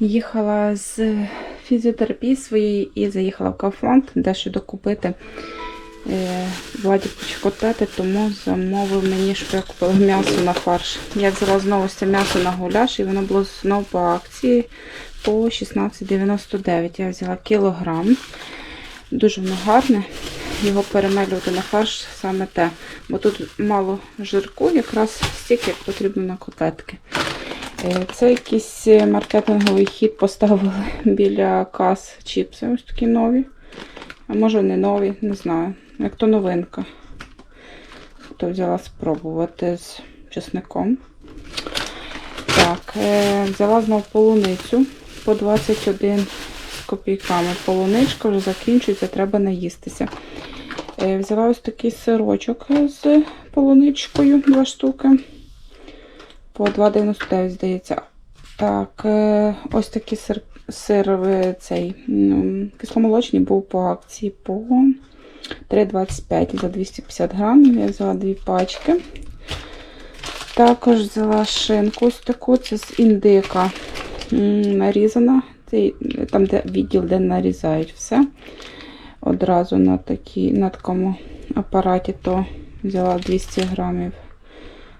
Їхала з фізіотерапії своєї і заїхала в Kaufland, дещо докупити. Е, Владі хоче тому замовив мені, щоб я купила м'ясо на фарш. Я взяла знову це м'ясо на гуляш, і воно було знову по акції по 16,99. Я взяла кілограм. Дуже воно гарне. Його перемелювати на фарш саме те. Бо тут мало жирку, якраз стільки, потрібно на котлетки. Е, Це якийсь маркетинговий хід поставили біля кас чіпси. Ось такі нові. А може не нові, не знаю. Як то новинка. То взяла спробувати з чесником. Так, е, взяла знову полуницю по 21 з копійками. Полуничка вже закінчується, треба наїстися. Е, Взяла ось такий сирочок з полуничкою, два штуки. По 2,99, здається. Так, е, ось такий сир, сир цей кисломолочний був по акції по 3,25 за 250 грамів. Я взяла дві пачки. Також взяла шинку ось таку, це з індика нарізана. Там, де відділ, де нарізають все. Одразу на, такі, на такому апараті, то взяла 200 грамів.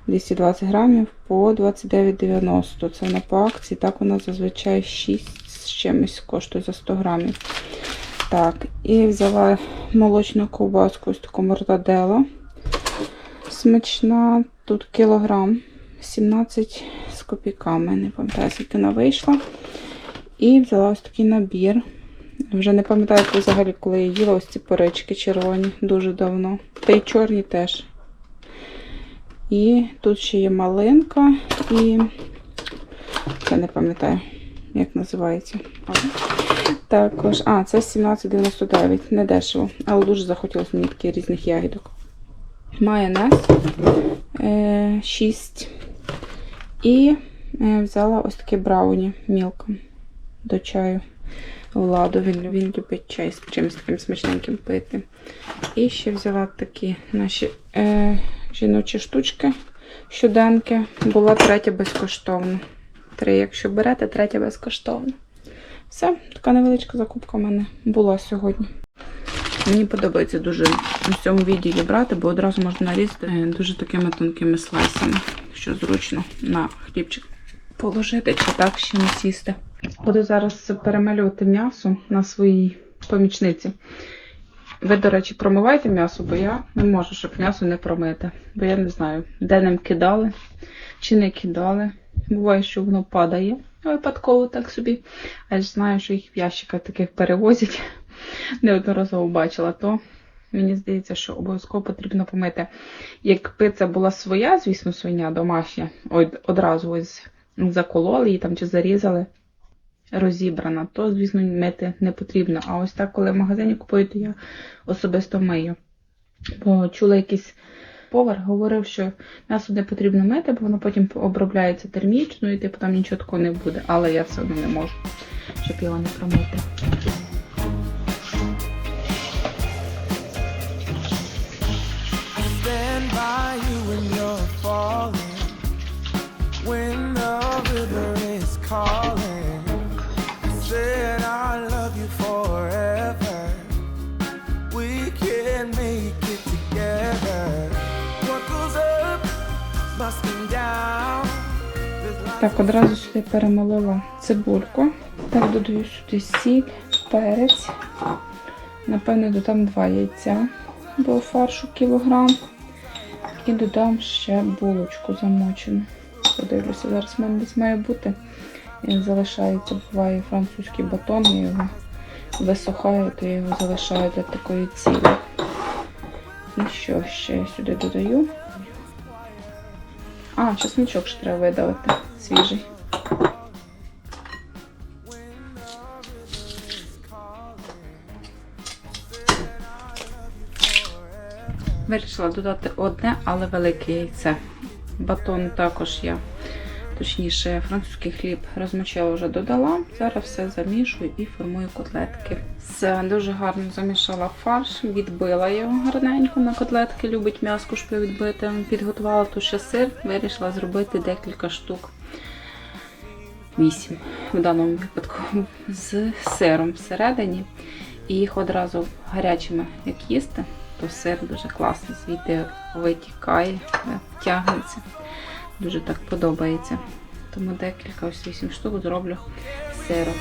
220 грамів по 29,90. Це вона по акції. Так вона зазвичай 6 з чимось коштує за 100 грамів. Так, і взяла молочну ковбаску, ось таку мортаделла. Смачна. Тут кілограм 17 з копійками. Не пам'ятаю, скільки вона вийшла. І взяла ось такий набір. Вже не пам'ятаю, взагалі, коли я їла ось ці порички червоні дуже давно. Та й чорні теж. І тут ще є малинка і я не пам'ятаю, як називається. Також, а, це 17,99, не дешево, але дуже захотілося мені таких різних ягідок. Майонез е, 6. І е, взяла ось таке брауні мілко до чаю. Владу, він, він любить чай з чимось таким смачненьким пити. І ще взяла такі наші е, жіночі штучки, щоденки. Була третя безкоштовна. Три, якщо берете, третя безкоштовна. Все, така невеличка закупка в мене була сьогодні. Мені подобається дуже в цьому відділі брати, бо одразу можна нарізати е, дуже такими тонкими слайсами, що зручно на хлібчик положити чи так ще не сісти. Буду зараз перемелювати м'ясо на своїй помічниці. Ви, до речі, промивайте м'ясо, бо я не можу, щоб м'ясо не промити. Бо я не знаю, де ним кидали чи не кидали. Буває, що воно падає випадково так собі. А я ж знаю, що їх в ящиках таких перевозять. Неодноразово бачила, то мені здається, що обов'язково потрібно помити. Якби це була своя, звісно, свиня домашня, од- одразу ось закололи її там чи зарізали, розібрана, то, звісно, мити не потрібно. А ось так, коли в магазині купую, то я особисто мию. Бо чула якийсь повар, говорив, що м'ясо не потрібно мити, бо воно потім обробляється термічно і типу там нічого такого не буде. Але я все одно не можу, щоб його не промити. Так, одразу сюди перемолола цибульку. Так, додаю сюди сіль, перець. Напевно, додам два яйця, бо фаршу кілограм. І додам ще булочку замочену. Подивлюся, зараз в має бути. Він залишається, буває французький батон, я його висухаю, то я його залишаю для такої цілі. І що ще я сюди додаю? А, чесничок ще треба видавити свіжий. Вирішила додати одне, але велике яйце. Батон також я, точніше, французький хліб розмочила вже додала. Зараз все замішую і формую котлетки. Все дуже гарно замішала фарш, відбила його гарненько на котлетки. Любить м'яско, щоб відбити. Підготувала тут ще сир, вирішила зробити декілька штук. 8 в даному випадку з сиром всередині. І їх одразу гарячими, як їсти, то сир дуже класно звідти витікає, тягнеться. Дуже так подобається. Тому декілька ось 8 штук зроблю з сиром.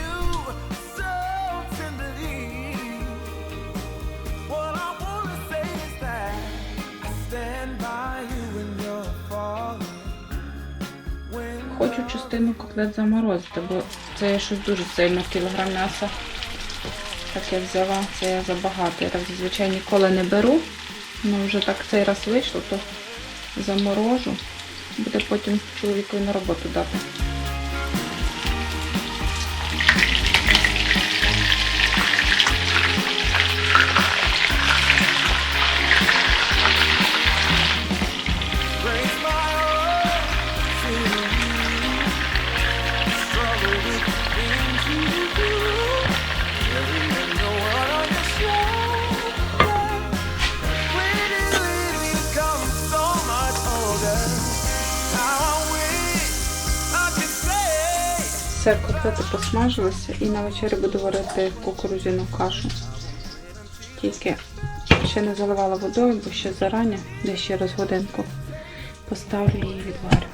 Хочу частину котлет заморозити, бо це я щось дуже сильно кілограм м'яса. Так я взяла, це я забагато. Я так зазвичай ніколи не беру. Ну вже так цей раз вийшло, то заморожу. Буде потім чоловіку на роботу дати. Все, котлети посмажилися і на вечерю буду варити кукурудзяну кашу. Тільки ще не заливала водою, бо ще зарані, десь ще раз годинку. Поставлю її відварю.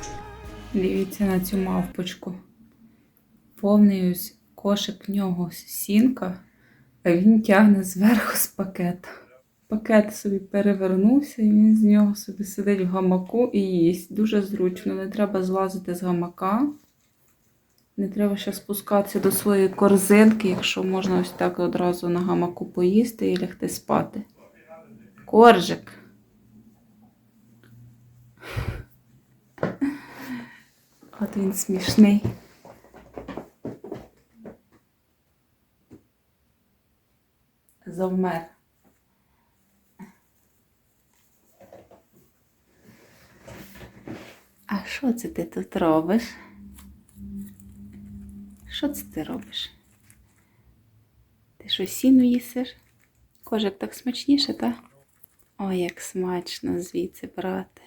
Дивіться на цю мавпочку. Повний кошик в нього сінка, а він тягне зверху з пакета. Пакет собі перевернувся, і він з нього собі сидить в гамаку і їсть. Дуже зручно, не треба злазити з гамака. Не треба ще спускатися до своєї корзинки, якщо можна ось так одразу на гамаку поїсти і лягти спати. Коржик. От він смішний. Завмер. А що це ти тут робиш? Що це ти робиш? Ти що сіну їсиш? Кожик так смачніше, так? Ой, як смачно звідси брати.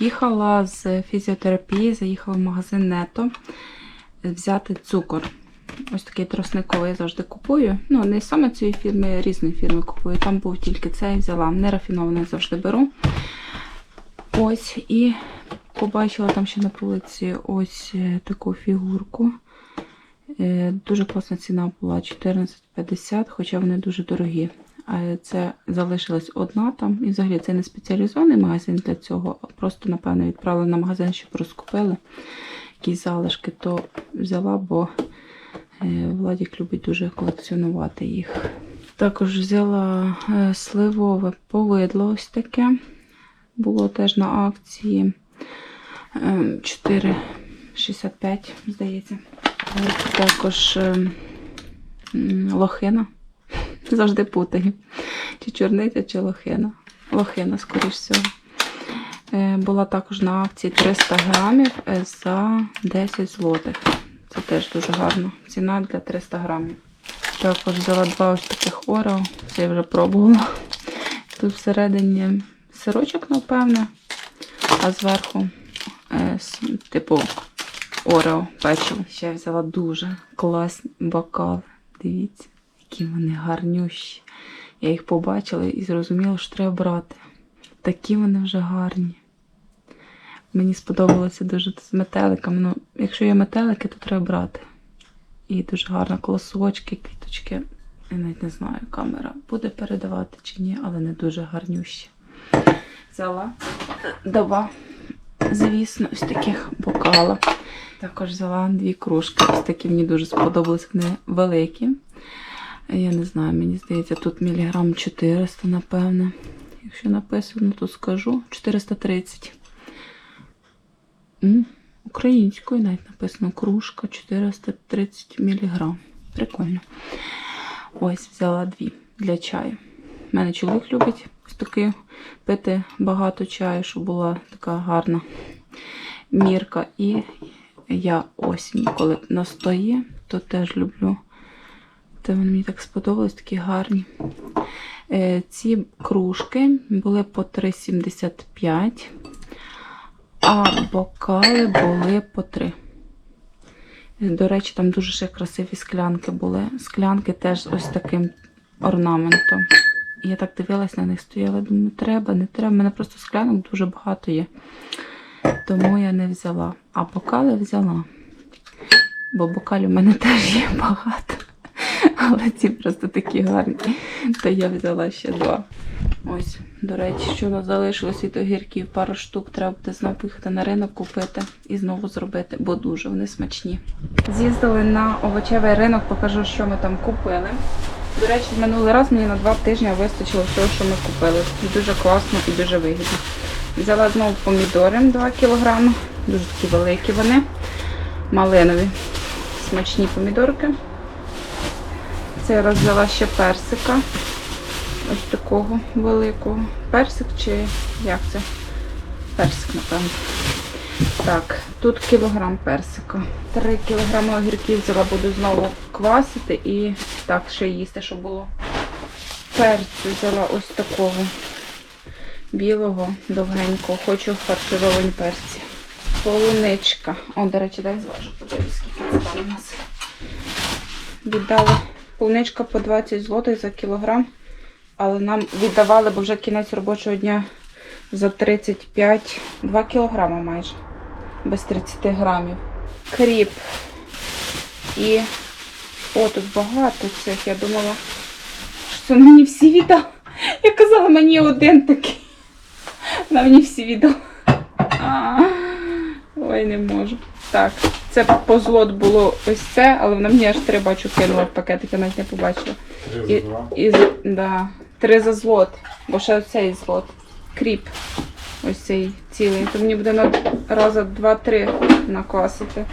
Їхала з фізіотерапії, заїхала в магазин Нето взяти цукор. Ось такий тросниковий я завжди купую. Ну, не саме цієї фірми, а різні фірми купую. Там був тільки цей взяла. Нерафінований завжди беру. Ось, і побачила там ще на полиці ось е, таку фігурку. Е, Дуже класна ціна була 14,50, хоча вони дуже дорогі. Це залишилась одна там. І взагалі це не спеціалізований магазин для цього, а просто, напевно, відправили на магазин, щоб розкупили якісь залишки, то взяла, бо е, Владік любить дуже колекціонувати їх. Також взяла е, сливове повидло ось таке. Було теж на акції е, 4,65, здається. Е, Також е, лохина. Завжди путаю. Чи чорниця, чи лохина. Лохина, скоріш всього. Е, Була також на акції 300 грамів е, за 10 злотих. Це теж дуже гарно. Ціна для 300 грамів. Також взяла два ось таких орео. Це я вже пробувала. Тут всередині сирочок, напевне, а зверху е, типу орео печиво. Ще я взяла дуже класні бокали. Дивіться, які вони гарнющі. Я їх побачила і зрозуміла, що треба брати. Такі вони вже гарні. Мені сподобалося дуже з метеликами. Ну, якщо є метелики, то треба брати. І дуже гарно колосочки, квіточки. Я навіть не знаю, камера буде передавати чи ні, але не дуже гарнющі. Взяла два, звісно, ось таких бокала. Також взяла дві кружки. Ось такі мені дуже сподобались, вони великі. Я не знаю, мені здається, тут міліграм 400, напевне. Якщо написано, то скажу 430. М, Українською навіть написано кружка 430 мг. Прикольно. Ось взяла дві для чаю. У мене чоловік любить ось такий пити багато чаю, щоб була така гарна мірка. І я осінь, коли настає, то теж люблю. Це вони мені так сподобалось, такі гарні. Е, Ці кружки були по 3,75, а бокали були по 3. До речі, там дуже ще красиві склянки були. Склянки теж ось таким орнаментом. Я так дивилась на них, стояла, думаю, треба, не треба. У мене просто склянок дуже багато є. Тому я не взяла. А бокали взяла. Бо бокалів у мене теж є багато. Але ці просто такі гарні. То я взяла ще два. Ось, до речі, що у нас залишилось від огірків, пару штук треба буде знову поїхати на ринок купити і знову зробити, бо дуже вони смачні. З'їздили на овочевий ринок, покажу, що ми там купили. До речі, минулий раз мені на два тижні вистачило всього, що ми купили. Дуже класно і дуже вигідно. Взяла знову помідори 2 кг, дуже такі великі вони, малинові, смачні помідорки. Це раз взяла ще персика. Ось такого великого. Персик чи як це? Персик, напевно. Так, тут кілограм персика. Три кілограми огірків взяла, буду знову квасити і так ще їсти, щоб було. Перцю взяла ось такого білого, довгенького. Хочу фаршировані перці. Полуничка. О, до речі, дай зважу, подивлюсь, скільки це там у нас. Віддали полуничка по 20 злотих за кілограм, але нам віддавали, бо вже кінець робочого дня за 35, 2 кілограма майже, без 30 грамів. Кріп. І о, тут багато цих. Я думала, що це мені всі віддали. Я казала, мені один такий. Вона мені всі віддала. Ой, не можу. Так, це по злот було ось це, але вона мені аж три бачу кинула в пакетик, я навіть не побачила. І, і, да, три за злот, бо ще оцей злот. Кріп. Ось цей цілий. То мені буде на рази два-три наквасити.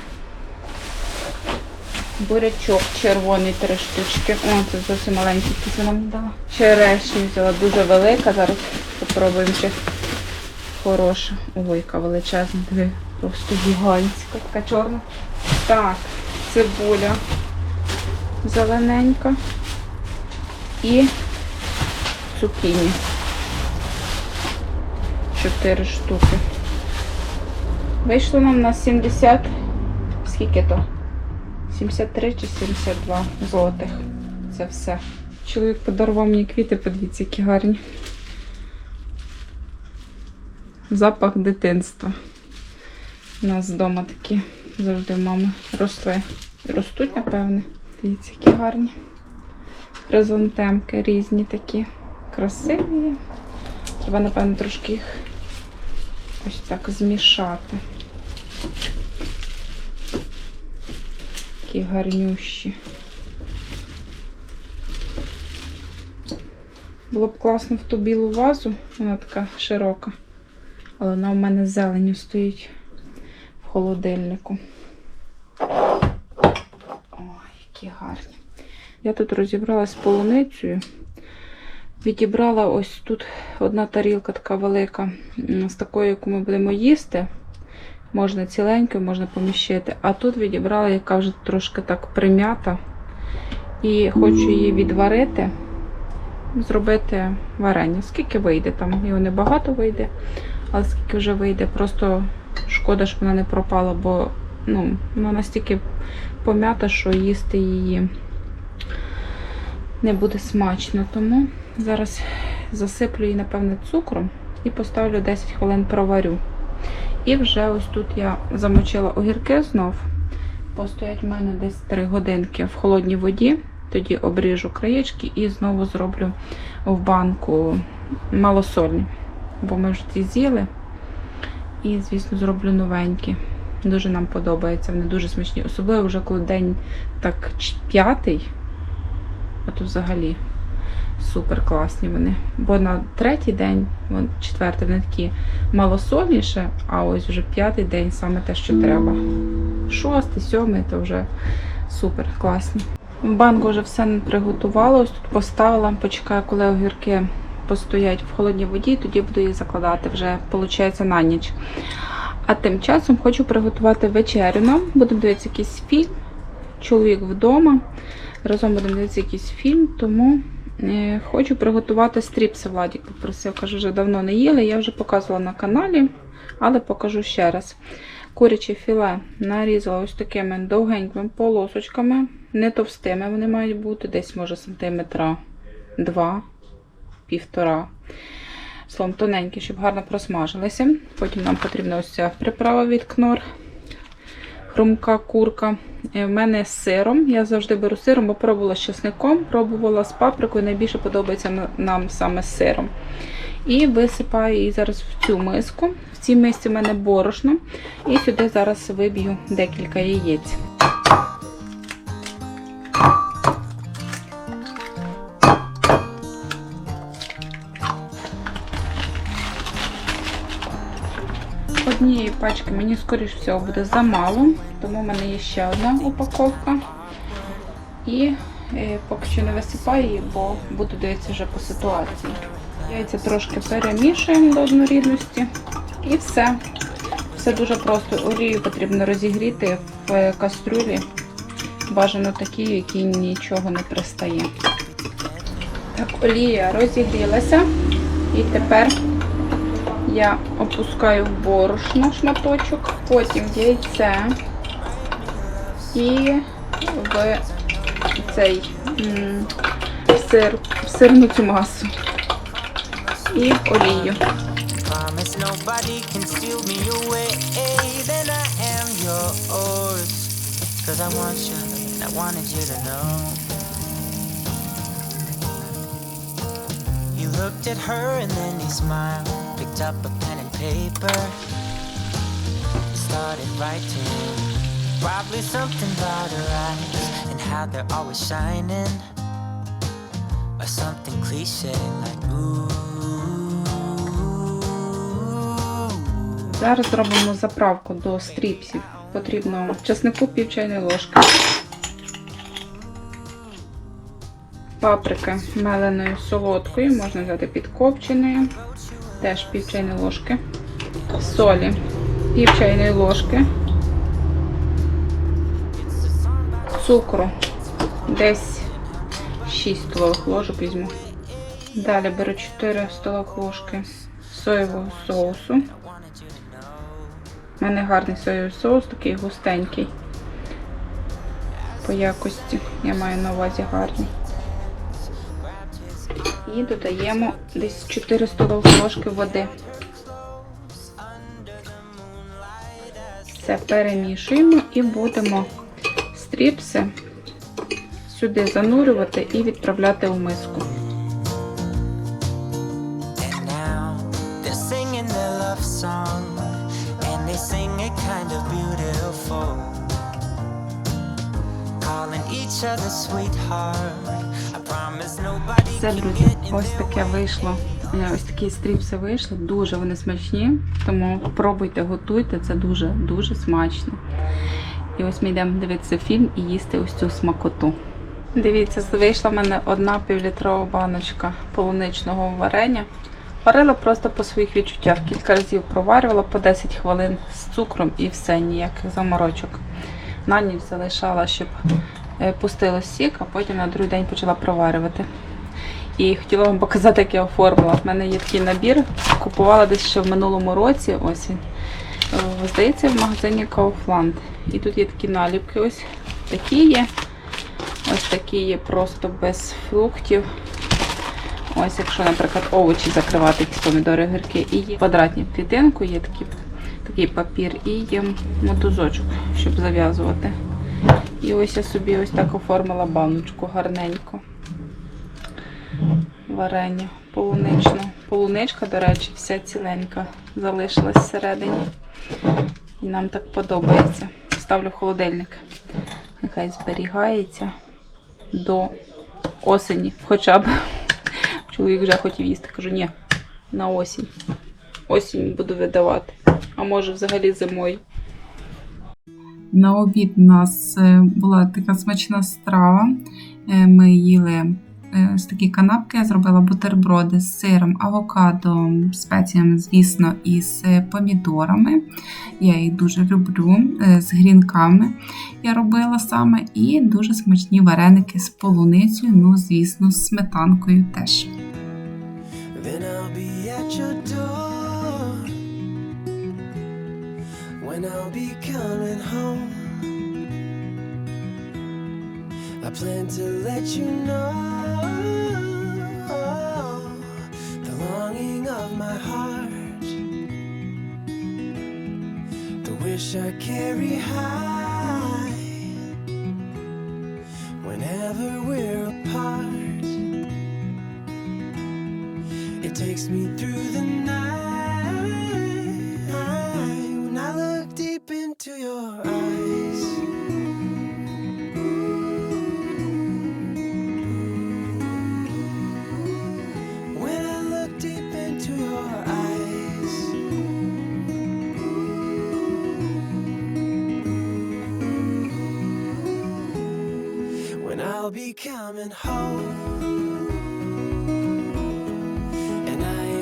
Бурячок червоний три штучки. О, це зовсім маленький якийсь вона мені дала. Черешню взяла дуже велика. Зараз попробуємо чи хороша. Ой, яка величезна, диви, просто гігантська, така чорна. Так, цибуля зелененька і цукіні. Чотири штуки. Вийшло нам на 70. Скільки то? 73 чи 72 злотих. Це все. Чоловік подарував мені квіти, подивіться, які гарні. Запах дитинства. У нас вдома такі завжди мами росли. Ростуть, напевне. Дивіться, які гарні. Хризантемки різні такі. Красиві. Треба, напевно, трошки їх ось так змішати. Такі гарнющі. Було б класно в ту білу вазу, вона така широка. Але вона в мене зеленю стоїть холодильнику. Ой, які гарні. Я тут розібралась з полуницею. Відібрала ось тут одна тарілка така велика, з такою, яку ми будемо їсти. Можна ціленькою, можна поміщити. А тут відібрала, яка вже трошки так прим'ята. І хочу її відварити, зробити варення. Скільки вийде там? Його небагато вийде, але скільки вже вийде, просто шкода, щоб вона не пропала, бо ну, вона настільки пом'ята, що їсти її не буде смачно. Тому зараз засиплю її, напевне, цукром і поставлю 10 хвилин проварю. І вже ось тут я замочила огірки знов. Постоять в мене десь 3 годинки в холодній воді. Тоді обріжу краєчки і знову зроблю в банку малосольні. Бо ми вже ті з'їли. І, звісно, зроблю новенькі. Дуже нам подобається, вони дуже смачні. Особливо вже коли день так п'ятий. От взагалі супер класні вони. Бо на третій день, четвертий, вони такі малосольніше, а ось вже п'ятий день саме те, що треба. Шостий, сьомий, то вже супер класні. В банку вже все приготувала, ось тут поставила, почекаю, коли огірки постоять в холодній воді, тоді буду їх закладати вже, виходить, на ніч. А тим часом хочу приготувати вечерю. Будемо дивитися якийсь фільм. Чоловік вдома. Разом будемо дивитися якийсь фільм, тому е, хочу приготувати стріпси. Владік попросив, каже, вже давно не їли. Я вже показувала на каналі, але покажу ще раз. Куряче філе нарізала ось такими довгенькими полосочками, не товстими вони мають бути, десь може сантиметра 2, півтора. Словом, тоненькі, щоб гарно просмажилися. Потім нам потрібна ось ця приправа від кнор. Хрумка курка. Е, В мене з сиром. Я завжди беру сиром, бо пробувала з чесником, пробувала з паприкою. Найбільше подобається нам саме з сиром. І висипаю її зараз в цю миску. В цій мисці в мене борошно. І сюди зараз виб'ю декілька яєць. Однієї пачки мені, скоріш всього, буде замало, тому в мене є ще одна упаковка. І е, поки що не висипаю її, бо буду дивитися вже по ситуації. Яйця трошки перемішуємо до однорідності. І все. Все дуже просто. Олію потрібно розігріти в кастрюлі. Бажано такі, в якій нічого не пристає. Так, олія розігрілася. І тепер я опускаю в борошно шматочок, потім яйце і в цей сир, сирну цю масу і олію. Picked up a pen and paper. Started writing. Probably something about her eyes and how they're always shining. Or something cliche like ooh. Зараз зробимо заправку до стріпсів. Потрібно чеснику пів чайної ложки. Паприки меленою солодкою, можна взяти підкопченою, теж пів чайної ложки. Солі пів чайної ложки. Цукру десь 6 столових ложок візьму. Далі беру 4 столових ложки соєвого соусу. У мене гарний соєвий соус, такий густенький. По якості. Я маю на увазі гарний. І додаємо десь 4 столові ложки води. Все перемішуємо і будемо стріпси сюди занурювати і відправляти у миску. Calling each other sweetheart. I promise nobody Все, друзі, ось таке вийшло. Е, Ось такі стріпси вийшли. Дуже вони смачні. Тому пробуйте, готуйте, це дуже-дуже смачно. І ось ми йдемо дивитися фільм і їсти ось цю смакоту. Дивіться, вийшла в мене одна півлітрова баночка полуничного варення. Варила просто по своїх відчуттях. Кілька разів проварювала по 10 хвилин з цукром і все, ніяких заморочок. На ніч залишала, щоб е, пустило сік, а потім на другий день почала проварювати. І хотіла вам показати, як я оформила. В мене є такий набір. Купувала десь ще в минулому році. Ось він. Е, Здається, в магазині Kaufland. І тут є такі наліпки. Ось такі є. Ось такі є просто без фруктів. Ось, якщо, наприклад, овочі закривати, якісь помідори, гірки. І є квадратні клітинку, є такі, такий папір і є мотузочок, щоб зав'язувати. І ось я собі ось так оформила баночку гарненько варення полуничне. Полуничка, до речі, вся ціленька залишилась всередині. І нам так подобається. Ставлю в холодильник. Нехай зберігається до осені. Хоча б чоловік вже хотів їсти. Кажу, ні, на осінь. Осінь буду видавати. А може взагалі зимою. На обід у нас е, була така смачна страва. Е, Ми їли е, ось такі канапки. Я зробила бутерброди з сиром, авокадо, спеціями, звісно, і з помідорами. Я їх дуже люблю. е, З грінками я робила саме. І дуже смачні вареники з полуницею, ну, звісно, з сметанкою теж. When I'll be coming home. I plan to let you know the longing of my heart, the wish I carry high whenever we're apart. It takes me through the night coming home. and I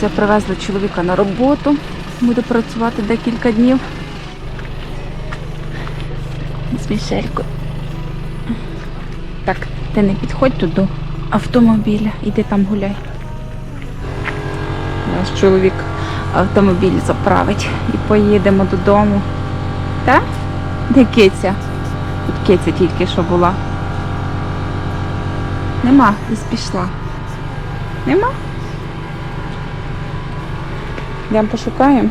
Це привезли чоловіка на роботу. Буде працювати декілька днів. З Мішелькою. Так, ти не підходь тут до автомобіля. Іди там гуляй. Наш чоловік автомобіль заправить і поїдемо додому. Так? Де киця? Тут киця тільки що була. Нема, десь пішла. Нема? Йдемо пошукаємо.